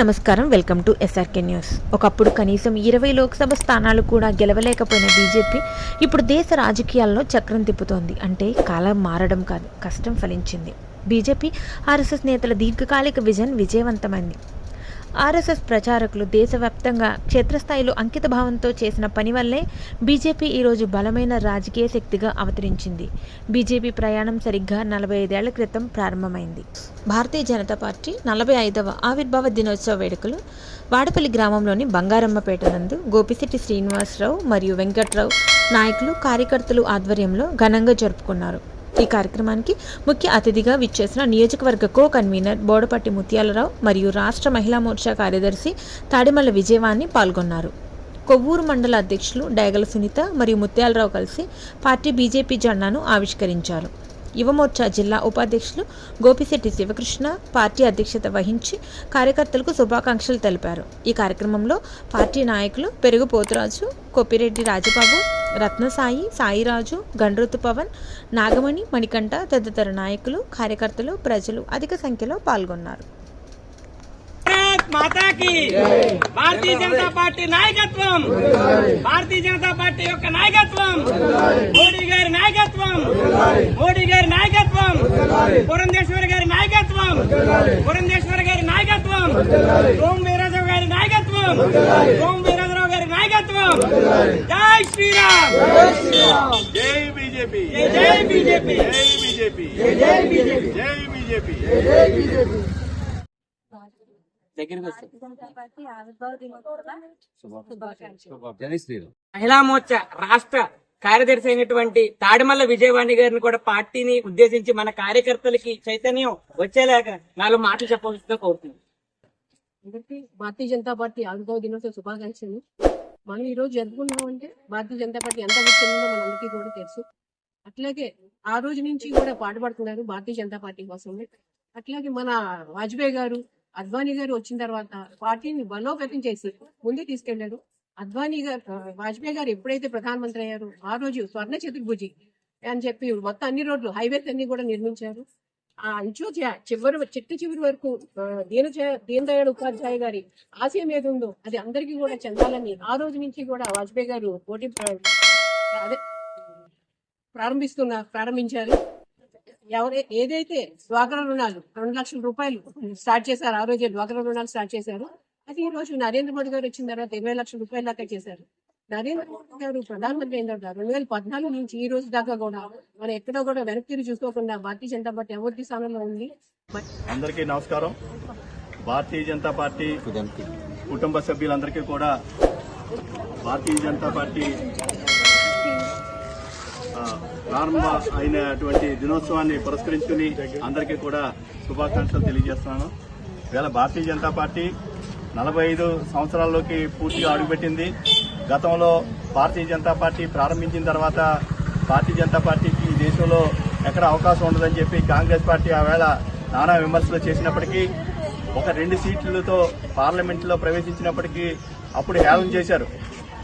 నమస్కారం. Welcome to SRK news ఒకప్పుడు కనీసం ఇరవై లోక్సభ స్థానాలు కూడా గెలవలేకపోయిన బీజేపీ ఇప్పుడు దేశ రాజకీయాల్లో చక్రం తిప్పుతోంది. అంటే కాలం మారడం కాదు కష్టం ఫలించింది. బీజేపీ ఆర్ఎస్ఎస్ నేతల దీర్ఘకాలిక విజన్ విజయవంతమైంది. ఆర్ఎస్ఎస్ ప్రచారకులు దేశవ్యాప్తంగా క్షేత్రస్థాయిలో అంకిత భావంతో చేసిన పని వల్లే బీజేపీ ఈరోజు బలమైన రాజకీయ శక్తిగా అవతరించింది. బీజేపీ ప్రయాణం సరిగ్గా నలభై ఐదేళ్ళ క్రితం ప్రారంభమైంది. భారతీయ జనతా పార్టీ నలభై ఐదవ ఆవిర్భావ దినోత్సవ వేడుకలు వాడపల్లి గ్రామంలోని బంగారమ్మపేట నందు గోపిశెట్టి శ్రీనివాసరావు మరియు వెంకట్రావు నాయకులు కార్యకర్తలు ఆధ్వర్యంలో ఘనంగా జరుపుకున్నారు. ఈ కార్యక్రమానికి ముఖ్య అతిథిగా విచ్చేసిన నియోజకవర్గ కో కన్వీనర్ బోడపట్టి ముత్యాలరావు మరియు రాష్ట్ర మహిళా మోర్చా కార్యదర్శి తాడిమల్ల విజయవాణి పాల్గొన్నారు. కొవ్వూరు మండల అధ్యక్షులు డేగల సునీత మరియు ముత్యాలరావు కలిసి పార్టీ బీజేపీ జెండాను ఆవిష్కరించారు. యువమోర్చా జిల్లా ఉపాధ్యక్షులు గోపిశెట్టి శివకృష్ణ పార్టీ అధ్యక్షత వహించి కార్యకర్తలకు శుభాకాంక్షలు తెలిపారు. ఈ కార్యక్రమంలో పార్టీ నాయకులు పెరుగు పోతురాజు కొప్పిరెడ్డి రాజబాబు రత్నసాయి సాయిరాజు గండ్రుతు పవన్ నాగమణి మణికంఠ తదితర నాయకులు కార్యకర్తలు ప్రజలు అధిక సంఖ్యలో పాల్గొన్నారు. మాతా కి భారతీయ జనతా పార్టీ నాయకత్వం! భారతీయ జనతా పార్టీ యొక్క నాయకత్వం! మోడీ గారి నాయకత్వం! మోడీ గారి నాయకత్వం! పురంధేశ్వరి గారి నాయకత్వం! పురంధేశ్వరి గారి నాయకత్వం! ఓం వీరాజరావు గారి నాయకత్వం! ఓం వీరాజరావు గారి నాయకత్వం! జై శ్రీరామ్! జై బీజేపీ! జై బీజేపీ! జై బీజేపీ! జై బీజేపీ! జై బీజేపీ! మహిళా మోర్చా రాష్ట్ర కార్యదర్శి అయినటువంటి తాడిమల్ల విజయవాణి గారిని కూడా పార్టీని ఉద్దేశించి మన కార్యకర్తలకి చైతన్యం వచ్చేలాగా నాలుగు మాటలు చెప్పవలసిందిగా కోరుతున్నాను. అందరికీ భారతీయ జనతా పార్టీ ఆవిర్భావ దినోత్సవ శుభాకాంక్షలు. మనం ఈ రోజు జరుపుకున్నామంటే భారతీయ జనతా పార్టీ ఎంత ముఖ్యమో మనందరికీ కూడా తెలుసు. అట్లాగే ఆ రోజు నుంచి కూడా పాటుపడుతున్నారు భారతీయ జనతా పార్టీ కోసం అట్లాగే మన వాజ్పేయి గారు అద్వానీ గారు వచ్చిన తర్వాత పార్టీని బలోపేతం చేసి ముందే తీసుకెళ్ళారు. అద్వానీ గారు వాజ్పేయి గారు ఎప్పుడైతే ప్రధానమంత్రి అయ్యారో ఆ రోజు స్వర్ణ చతుర్భుజి అని చెప్పి మొత్తం అన్ని రోడ్లు హైవేస్ అన్ని కూడా నిర్మించారు. ఆ అంత్యోదయ చివరి చిట్ట చివరి వరకు ఆ, దీన దీన్ దయాళ్ ఉపాధ్యాయ గారి ఆశయం ఏది ఉందో అది అందరికీ కూడా చెందాలని ఆ రోజు నుంచి కూడా వాజ్పేయి గారు పోటీ అదే ప్రారంభిస్తున్న ప్రారంభించారు. ఎవరే ఏదైతే డ్వాక్రా రుణాలు రెండు లక్షల రూపాయలు స్టార్ట్ చేశారు ఆ రోజే డ్వాక్రా రుణాలు స్టార్ట్ చేశారు. అది ఈ రోజు నరేంద్ర మోడీ గారు వచ్చిన తర్వాత ఇరవై లక్షల రూపాయల దాకా చేశారు. నరేంద్ర మోడీ గారు ప్రధానమంత్రి అయిన తర్వాత రెండు వేల పద్నాలుగు నుంచి ఈ రోజు దాకా కూడా మనం ఎక్కడో కూడా వెనక్కి తిరిగి చూసుకోకుండా భారతీయ జనతా పార్టీ అభివృద్ధి స్థానంలో ఉంది. అందరికీ నమస్కారం. భారతీయ జనతా పార్టీ కుటుంబ సభ్యులందరికీ కూడా భారతీయ జనతా పార్టీ ఆ, ప్రారంభ అయినటువంటి దినోత్సవాన్ని పురస్కరించుకుని అందరికీ కూడా శుభాకాంక్షలు తెలియజేస్తున్నాను. ఇవాళ భారతీయ జనతా పార్టీ నలభై ఐదు సంవత్సరాల్లోకి పూర్తిగా అడుగుపెట్టింది. గతంలో భారతీయ జనతా పార్టీ ప్రారంభించిన తర్వాత భారతీయ జనతా పార్టీకి ఈ దేశంలో ఎక్కడ అవకాశం ఉండదని చెప్పి కాంగ్రెస్ పార్టీ ఆ వేళ నానా విమర్శలు చేసినప్పటికీ ఒక రెండు సీట్లతో పార్లమెంట్లో ప్రవేశించినప్పటికీ అప్పుడు హేళన చేశారు.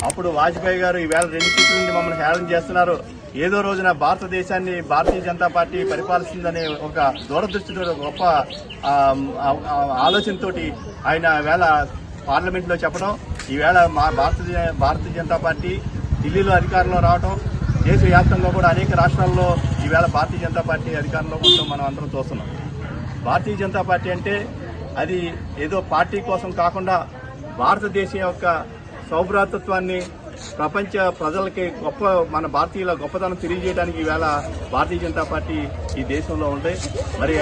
అప్పుడు వాజ్పేయి గారు ఈవేళ రెండు సీట్ల నుండి మమ్మల్ని హేళన చేస్తున్నారు. ఏదో రోజున భారతదేశాన్ని భారతీయ జనతా పార్టీ పరిపాలిస్తుందనే ఒక దూరదృష్టితో గొప్ప ఆలోచనతోటి ఆయన వేళ పార్లమెంట్లో చెప్పడం ఈవేళ మా భారతీయ భారతీయ జనతా పార్టీ ఢిల్లీలో అధికారంలో రావడం దేశవ్యాప్తంగా కూడా అనేక రాష్ట్రాల్లో ఈవేళ భారతీయ జనతా పార్టీ అధికారంలో ఉండడం మనం అందరం చూస్తున్నాం. భారతీయ జనతా పార్టీ అంటే అది ఏదో పార్టీ కోసం కాకుండా భారతదేశం యొక్క సౌభ్రాతత్వాన్ని ప్రపంచ ప్రజలకి గొప్ప మన భారతీయుల గొప్పతనం తెలియజేయడానికి ఈవేళ భారతీయ జనతా పార్టీ ఈ దేశంలో ఉంది. మరి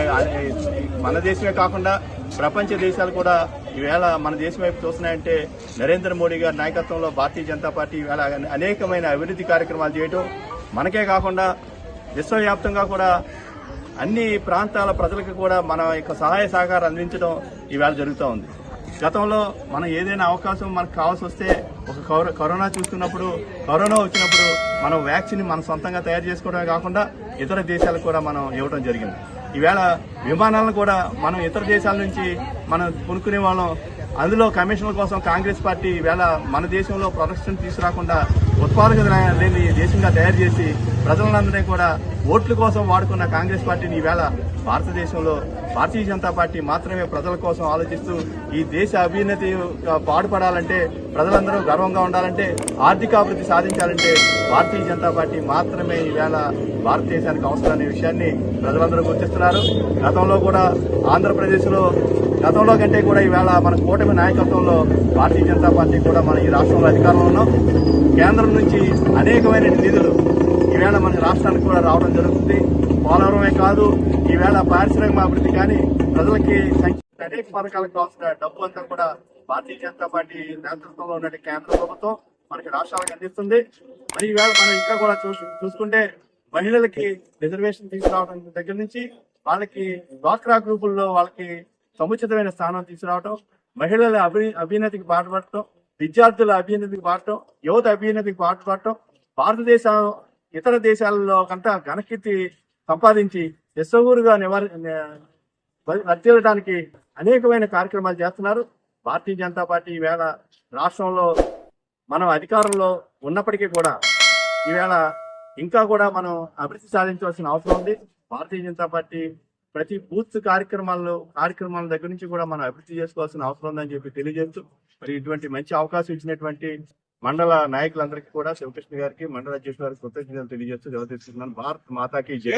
మన దేశమే కాకుండా ప్రపంచ దేశాలు కూడా ఈవేళ మన దేశం వైపు చూస్తున్నాయంటే నరేంద్ర మోడీ గారి నాయకత్వంలో భారతీయ జనతా పార్టీ ఈవేళ అనేకమైన అభివృద్ధి కార్యక్రమాలు చేయటం. మనకే కాకుండా విశ్వవ్యాప్తంగా కూడా అన్ని ప్రాంతాల ప్రజలకు కూడా మన యొక్క సహాయ సహకారం అందించడం ఈవేళ జరుగుతూ ఉంది. గతంలో మనం ఏదైనా అవకాశం మనకు కావాల్సి వస్తే ఒక కరోనా చూస్తున్నప్పుడు కరోనా వచ్చినప్పుడు మనం వ్యాక్సిన్ మన సొంతంగా తయారు చేసుకోవడమే కాకుండా ఇతర దేశాలకు కూడా మనం ఇవ్వడం జరిగింది. ఈవేళ విమానాలను కూడా మనం ఇతర దేశాల నుంచి మనం కొనుక్కునే వాళ్ళం. అందులో కమిషన్ల కోసం కాంగ్రెస్ పార్టీ ఈవేళ మన దేశంలో ప్రొడక్షన్ తీసుకురాకుండా ఉత్పాదక లేని దేశంగా తయారు చేసి ప్రజలందరినీ కూడా ఓట్ల కోసం వాడుకున్న కాంగ్రెస్ పార్టీని ఈవేళ భారతదేశంలో భారతీయ జనతా పార్టీ మాత్రమే ప్రజల కోసం ఆలోచిస్తూ ఈ దేశ అభ్యున్నతి పాటుపడాలంటే ప్రజలందరూ గర్వంగా ఉండాలంటే ఆర్థికాభివృద్ధి సాధించాలంటే భారతీయ జనతా పార్టీ మాత్రమే ఈవేళ భారతదేశానికి అవసరం అనే విషయాన్ని ప్రజలందరూ గుర్తిస్తున్నారు. గతంలో కూడా ఆంధ్రప్రదేశ్లో గతంలో కంటే కూడా ఈవేళ మన కూటమి నాయకత్వంలో భారతీయ జనతా పార్టీ కూడా మన ఈ రాష్ట్రంలో అధికారంలో ఉన్నాం. కేంద్రం నుంచి అనేకమైన నిధులు ఈవేళ మన రాష్ట్రానికి కూడా రావడం జరుగుతుంది. పోలవరమే కాదు ఈవేళ పారిశ్రామిక అభివృద్ధి కానీ ప్రజలకి అనేక పథకాలకు కావాల్సిన డబ్బు అంతా కూడా భారతీయ జనతా పార్టీ నేతృత్వంలో ఉన్న కేంద్ర ప్రభుత్వం మనకి రాష్ట్రాలకు అందిస్తుంది. మరి ఈవేళ మనం ఇంకా కూడా చూసుకుంటే మహిళలకి రిజర్వేషన్ తీసుకురావడం దగ్గర నుంచి వాళ్ళకి డ్వాక్రా గ్రూపుల్లో వాళ్ళకి సముచితమైన స్థానం తీసుకురావటం మహిళల అభి అభ్యున్నతికి పాటుపడటం విద్యార్థుల అభ్యున్నతికి పాడటం యువత అభ్యున్నతికి పాటుపడటం భారతదేశం ఇతర దేశాలలో కంటే ఘనకీర్తి సంపాదించి యశోగురుగా నివారి వర్తిల్లడానికి అనేకమైన కార్యక్రమాలు చేస్తున్నారు. భారతీయ జనతా పార్టీ ఈవేళ రాష్ట్రంలో మనం అధికారంలో ఉన్నప్పటికీ కూడా ఈవేళ ఇంకా కూడా మనం అభివృద్ధి సాధించవలసిన అవసరం ఉంది. భారతీయ జనతా పార్టీ ప్రతి బూత్ కార్యక్రమాల్లో కార్యక్రమాల దగ్గర నుంచి కూడా మనం అభివృద్ధి చేసుకోవాల్సిన అవసరం ఉందని చెప్పి తెలియజేస్తూ మరి ఇటువంటి మంచి అవకాశం ఇచ్చినటువంటి మండల నాయకులందరికీ కూడా శివకృష్ణ గారికి మండల అధ్యక్షుడు గారికి కృతజ్ఞతలు తెలియజేస్తూ జవాబు తీసుకున్నాను భారత్ మాతాకి జై.